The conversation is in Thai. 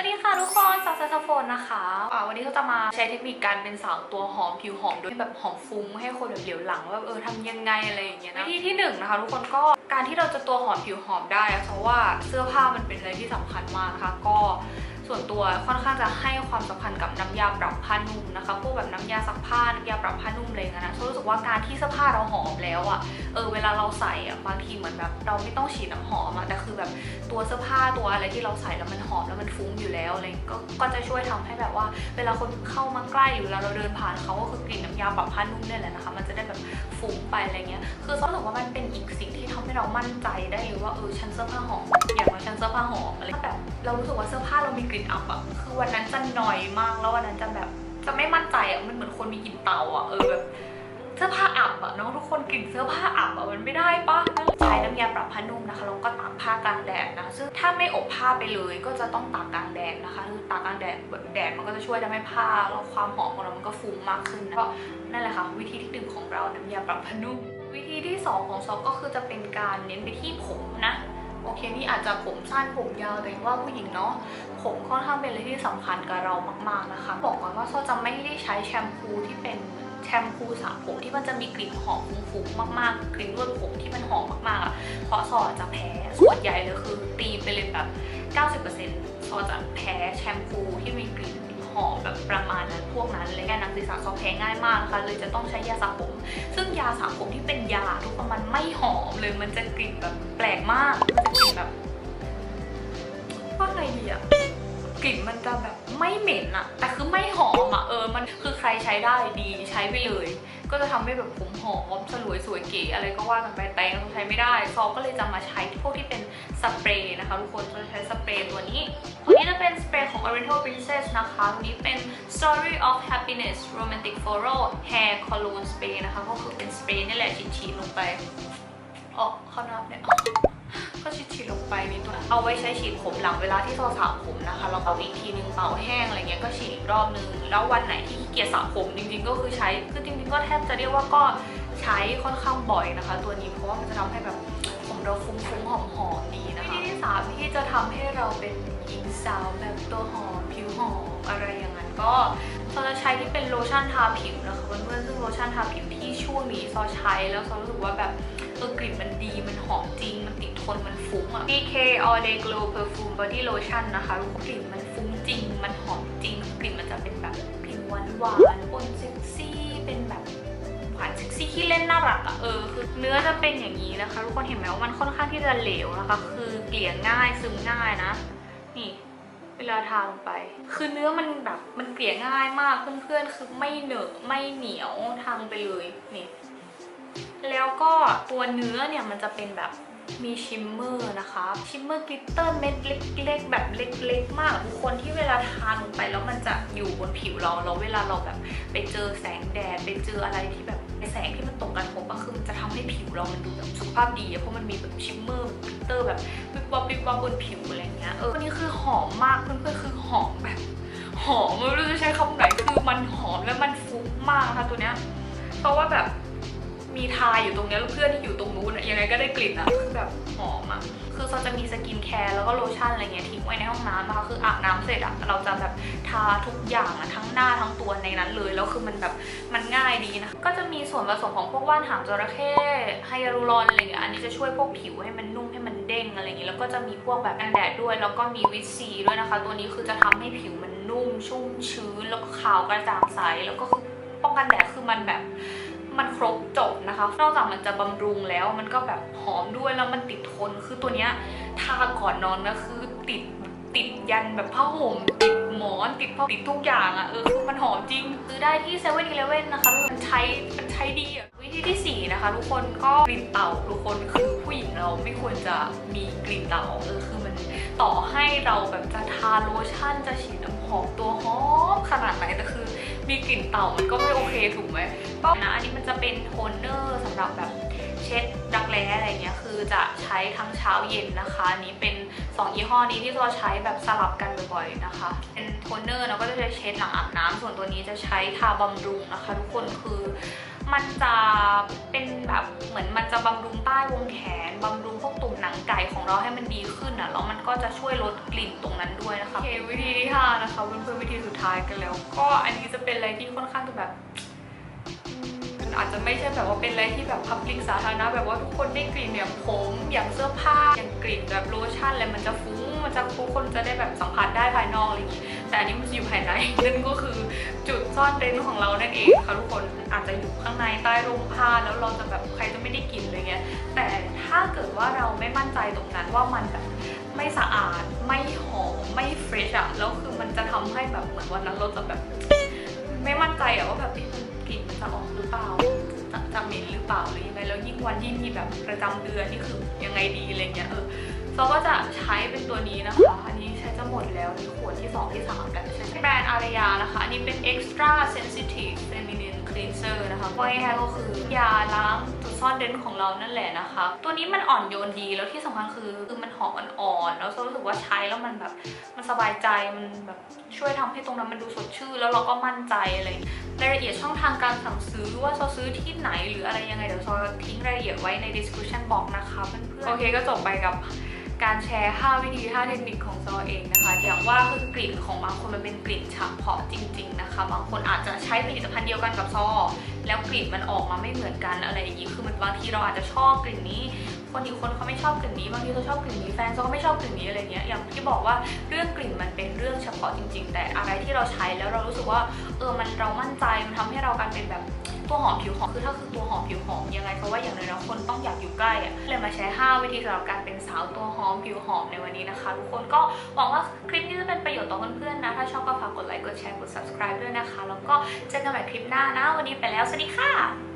วัสดีค่ะทุกคนสาซโซโฟนนะคะอ่าวันนี้ก็จะมาใช้เทคนิคการเป็นสาวตัวหอมผิวหอมโดยแบบหอมฟุ้งให้คนเหลียวหลังว่าเออทำยังไงอะไรอย่างเงี้ยนะวิธีที่หนึ่งนะคะทุกคนก็การที่เราจะตัวหอมผิวหอมได้เพราะว่าเสื้อผ้ามันเป็นอะไรที่สำคัญมากนะคะก็ ส่วนตัวค่อนข้างจะให้ความสำคัญกับน้ำยาปรับผ้านุ่มนะคะพวกแบบน้ำยาซักผ้าน้ำยาปรับผ้านุ่มอะไรอย่างเงี้ยนะรู้สึกว่าการที่เสื้อผ้าเราหอมแล้วอะเออเวลาเราใส่อะบางทีเหมือนแบบเราไม่ต้องฉีดน้ำหอมอะแต่คือแบบตัวเสื้อผ้าตัวอะไรที่เราใส่แล้วมันหอมแล้วมันฟุ้งอยู่แล้วอะไรก็ก็จะช่วยทำให้แบบว่า เวลาคนเข้ามาใกล้หรือเวลาเราเดินผ่านเขาก็คือกลิ่นน้ำยาปรับผ้านุ่มเนี่ยแหละนะคะมันจะได้แบบฟุ้งไปอะไรเงี้ยคือรู้สึกว่ามันเป็นอีกสิ่งที่ทำให้เรามั่นใจได้เลยว่าเออฉันเสื้อผ้าหอมอย่างว่าฉันเสื้อผ้าหอมอะไรแบบเรารู้สึกว่าเสื้อผ้าเรามีกลิ่นอับอะคือวันนั้นจะหน่อยมากแล้ววันนั้นจะแบบจะไม่มั่นใจอะมันเหมือนคนมีกลิ่นเตาอะเออแบบเสื้อผ้าอับอะเนาะทุกคนกลิ่นเสื้อผ้าอับอะมันไม่ได้ปะใช้น้ำยาปรับผ้านุ่มนะคะแล้วก็ตากผ้ากลางแดดนะซึ่งถ้าไม่อบผ้าไปเลยก็จะต้องตากกลางแดดนะคะคือตากกลางแดดแบบแดดมันก็จะช่วยทำให้ผ้าแล้วความหอมของเรามันก็ฟุ้งมากขึ้นนะก็นั่นแหละค่ะวิธีที่หนึ่งของเราน้ำยาปรับผ้านุ่มวิธีที่สองของซอฟก็คือจะเป็นการเน้นไปที่ผมนะ โอเคนี่อาจจะผมสั้นผมยาวแต่ว่าผู้หญิงเนาะผมค่อนข้างเป็นอะไรที่สำคัญกับเรามาก ๆนะคะ บอกก่อนว่าซอจะไม่ได้ใช้แชมพูที่เป็นแชมพูสระผมที่มันจะมีกลิ่นหอมฟุ้งๆมากๆกลิ่นนวดผมที่มันหอมมากๆอะเพราะซอจะแพ้ส่วนใหญ่เลยคือตีไปเลยแบบ 90%ซอจะแพ้แชมพูที่มีกลิ่นหอมแบบประมาณนั้นพวกนั้นเลยแค่นักศึกษาซอแพ้ง่ายมากนะคะเลยจะต้องใช้ยาสระผม ซึ่งยาสระผมที่เป็นยาทุกคนมันไม่หอมเลยมันจะกลิ่นแบบแปลกมาก ว่าไงดีอะกลิ่นมันจะแบบไม่เหม็นอะแต่คือไม่หอมอะเออมันคือใครใช้ได้ดีใช้ไปเลย ก็จะทำให้แบบผมหอมสลวยสวยเก๋อะไรก็ว่ากันไปแต่ยังใช้ไม่ได้ซอก็เลยจะมาใช้พวกที่เป็นสเปรย์นะคะทุกคนจะใช้สเปรย์ตัวนี้ตัวนี้จะเป็นสเปรย์ของ Oriental Princess นะคะตัวนี้เป็น Story of Happiness Romantic Floral Hair Cologne Spray นะคะก็คือเป็นสเปรย์นี่แหละฉีดๆลงไปอ๋อเข้านับเนี่ย ก็ฉีดๆลงไปนี่ตัวเอาไว้ใช้ฉีดผมหลังเวลาที่เราสระผมนะคะ เราเอาอีกทีนึงเป่าแห้งอะไรเงี้ยก็ฉีดอีกรอบนึง แล้ววันไหนที่ขี้เกียจสระผมจริงๆ ก็คือใช้คือจริงๆก็แทบจะเรียกว่าก็ใช้ค่อนข้างบ่อยนะคะ ตัวนี้เพราะว่ามันจะทำให้แบบผมเราฟุ้งๆหอมๆดีนะคะที่สามที่จะทำให้เราเป็นหญิงสาวแบบตัวหอมผิวหอมอะไรอย่างนั้นก็เราจะใช้ที่เป็นโลชั่นทาผิวนะคะเพื่อนๆซึ่งโลชั่นทาผิวที่ช่วงนี้ซอใช้แล้วซอรู้สึกว่าแบบ เออกลิ่นมันดีมันหอมจริง มันติดทนมันฟุ้งอะ BK All Day Glow Perfume Body Lotion นะคะกลิ่นมันฟุ้งจริง มันหอมจริง กลิ่นมันจะเป็นแบบกลิ่นหวานหวานๆปนเซ็กซี่เป็นแบบหวานเซ็กซี่ที่เล่นน่ารักอะเออคือเนื้อจะเป็นอย่างนี้นะคะทุกคนเห็นไหมว่ามันค่อนข้างที่จะเหลวนะคะ คือเกลี่ยง่ายซึมง่ายนะ นี่เวลาทาลงไป คือเนื้อมันแบบมันเกลี่ยง่ายมากเพื่อนๆ คือไม่เหนอะไม่เหนียวทางไปเลยนี่ แล้วก็ตัวเนื้อเนี่ยมันจะเป็นแบบมีชิมเมอร์นะคะ ชิมเมอร์กลิตเตอร์เม็ดเล็กๆแบบเล็กๆ มากทุกคนที่เวลาทาลงไปแล้วมันจะอยู่บนผิวเราแล้วเวลาเราแบบไปเจอแสงแดดไปเจออะไรที่แบบแสงที่มันตกกระทบอะคือมันจะทำให้ผิวเรามันดูแบบสุขภาพดีอะเพราะมันมีแบบชิมเมอร์กลิตเตอร์แบบวิบวับวิบวับบนผิวอะไรเงี้ยเอออันนี้คือหอมมากเพื่อนๆคือหอมแบบหอมไม่รู้จะใช้คำไหนคือมันหอมและมันฟุ้งมากนะคะตัวเนี้ยเพราะว่าแบบ มีทาอยู่ตรงนี้แล้วเพื่อนที่อยู่ตรงนู้นยังไงก็ได้กลิ่นอะคือแบบหอมอะคือเราจะมีสกินแคร์แล้วก็โลชั่นอะไรเงี้ยทิ้งไว้ในห้องน้ำนะคะคืออาบน้ำเสร็จอะเราจะแบบทาทุกอย่างอะทั้งหน้าทั้งตัวในนั้นเลยแล้วคือมันแบบมันง่ายดีนะก็จะมีส่วนผสมของพวกว่านหางจระเข้ไฮยาลูรอนอะไรเงี้ยอันนี้จะช่วยพวกผิวให้มันนุ่มให้มันเด้งอะไรเงี้ยแล้วก็จะมีพวกแบบกันแดดด้วย แล้วก็มีวิตซีด้วยนะคะ ตัวนี้คือจะทำให้ผิวมันนุ่มชุ่มชื้นแล้วก็ขาวกระจ่างใสแล้วก็คือป้องกันแดดคือมันแบบ มันครบจบนะคะ นอกจากมันจะบำรุงแล้วมันก็แบบหอมด้วยแล้วมันติดทน คือตัวเนี้ยทาก่อนนอนนะคือติดติดยันแบบผ้าห่มติดหมอนติดผ้าติดทุกอย่างอะ่ะเออคือมันหอมจริงซื้อได้ที่เซเว่นอีเลเว่นนะคะมันใช้มันใช้ดีอะวิธีที่สี่นะคะ ทุกคนก็กลิ่นเต่าทุกคนคือผู้หญิงเราไม่ควรจะมีกลิ่นเต่าเออคือมันต่อให้เราแบบจะทาโลชั่นจะฉีดน้ำหอมตัวหอมขนาดไหนแต่คือ มีกลิ่นเต่ามันก็ไม่โอเคถูกไหมนะอันนี้มันจะเป็นโทนเนอร์สำหรับแบบ เช็ดรักแร้อะไรเงี้ยคือจะใช้ทั้งเช้าเย็นนะคะอันนี้เป็น 2 ยี่ห้อนี้ที่เราใช้แบบสลับกันบ่อยๆนะคะ เป็นโทนเนอร์เราก็จะเช็ดหลังอาบน้ำส่วนตัวนี้จะใช้ทาบำรุงนะคะ ทุกคนคือมันจะเป็นแบบเหมือนมันจะบำรุงใต้วงแขนบำรุงพวกตุ่มหนังไก่ของเราให้มันดีขึ้นอะแล้วมันก็จะช่วยลดกลิ่นตรงนั้นด้วยนะคะโอเควิธีที่ห้านะคะเพื่อนๆวิธีสุดท้ายกันแล้ว ก็อันนี้จะเป็นอะไรที่ค่อนข้างจะแบบ อาจจะไม่ใช่แบบว่าเป็นอะไรที่แบบพับลิกสาธารณะแบบว่าทุกคนได้กลิ่นอย่างผมอย่างเสื้อผ้าอย่างกลิ่นแบบโลชั่นอะไรมันจะฟุ้งมันจะทุกคนจะได้แบบสัมผัสได้ภายนอกอะไรอย่างนี้แต่อันนี้มันอยู่ภายในนั่นก็คือจุดซ่อนเร้นของเรานั่นเองค่ะทุกคนอาจจะอยู่ข้างในใต้ร่มผ้าแล้วเราจะแบบใครจะไม่ได้กลิ่นอะไรเงี้ยแต่ถ้าเกิดว่าเราไม่มั่นใจตรงนั้นว่ามันแบบไม่สะอาดไม่หอมไม่เฟรชอะแล้วคือมันจะทำให้แบบเหมือนวันนั้นเราจะแบบ ไม่มั่นใจอะว่าแบบ กลิ่นมันจะออกหรือเปล่าจะจะเหม็นหรือเปล่าหรือยังไงแล้วยิ่งวันยิ่งมีแบบประจำเดือนนี่คือยังไงดีอะไรเงี้ยเออเราก็จะใช้เป็นตัวนี้นะคะอันนี้ใช้จะหมดแล้วในขวดที่ 2 ที่ 3 กันใช่ไหมแบรนด์อารยานะคะ อันนี้เป็น extra sensitive feminine cleanser นะคะว่าง่ายๆก็คือยา ล้างจุดซ่อนของเรานั่นแหละนะคะ ตัวนี้มันอ่อนโยนดีแล้วที่สำคัญคือคือมันหอมอ่อนๆแล้วรารู้สึกว่าใช้แล้วมันแบบมันสบายใจมันแบบช่วยทำให้ตรงนั้นมันดูสดชื่นแล้วเราก็มั่นใจอะไรรายละเอียดช่องทางการสั่งซื้อว่าเราซื้อที่ไหนหรืออะไรยังไงเดี๋ยวซอทิ้งรายละเอียดไว้ใน description box นะคะเพื่อนๆโอเคก็จบไปกับการแชร์ 5 วิธี 5 เทคนิคของซอเองนะคะอย่างว่าคือกลิ่นของบางคนมันเป็นกลิ่นเฉพาะจริง ๆ นะคะ บางคนอาจจะใช้ผลิตภัณฑ์เดียวกันกับซอ แล้วกลิ่นมันออกมาไม่เหมือนกันอะไรอย่างนี้คือมันบางทีเราอาจจะชอบกลิ่นนี้ คนอีกคนเขาไม่ชอบกลิ่นนี้บางทีเขาชอบกลิ่นนี้แฟนเขาก็ไม่ชอบกลิ่นนี้อะไรเงี้ยอย่างที่บอกว่าเรื่องกลิ่นมันเป็นเรื่องเฉพาะจริง ๆ แต่อะไรที่เราใช้แล้วเรารู้สึกว่าเออมันเรามั่นใจมันทำให้เรากลายเป็นแบบตัวหอมผิวหอมคือถ้าคือตัวหอมผิวหอมยังไงเพราะว่าอย่างน้อยๆคนต้องอยากอยู่ใกล้อะเลยมาแชร์5วิธีสำหรับการเป็นสาวตัวหอมผิวหอมในวันนี้นะคะทุกคนก็หวังว่าคลิป เป็นประโยชน์ต่อเพื่อนๆนะ ถ้าชอบก็ฝากกดไลค์ กดแชร์ กด subscribe ด้วยนะคะ แล้วก็เจอกันใหม่คลิปหน้านะ วันนี้ไปแล้ว สวัสดีค่ะ